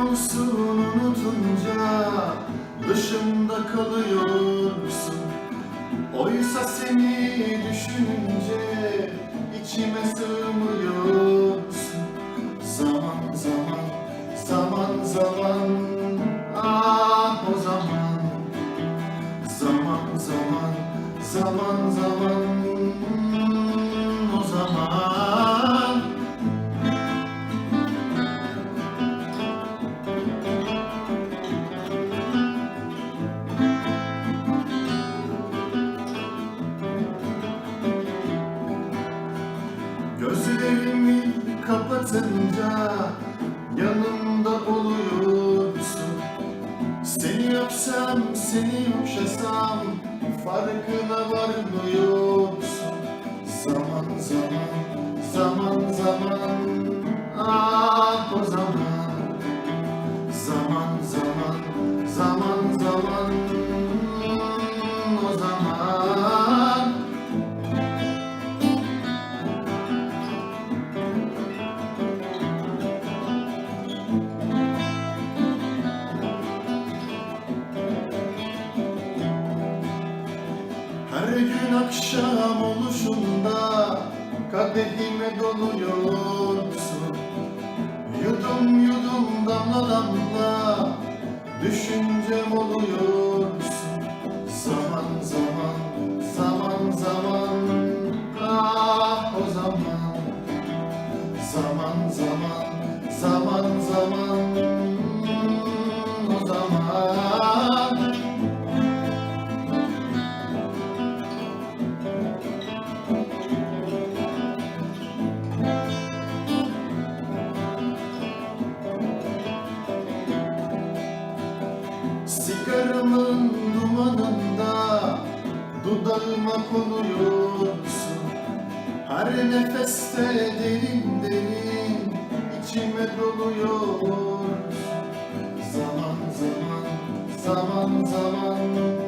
musun unutunca Dışında kalıyorsun. Oysa seni düşününce içime sığmıyorsun. Zaman zaman, zaman zaman. Ah o zaman. Zaman zaman, zaman zaman kapatınca yanımda oluyorsun. Seni öpsem, seni yumuşasam farkına varmıyorsun. Zaman zaman, zaman zaman ah o Zaman. Zaman, zaman zaman Her gün akşam oluşunda kadehime doluyorsun Yudum yudum damla damla düşüncem oluyorsun Sigaramın dumanında Dudağıma konuyorsun. Her nefeste derin derin içime doluyor Zaman zaman, zaman zaman.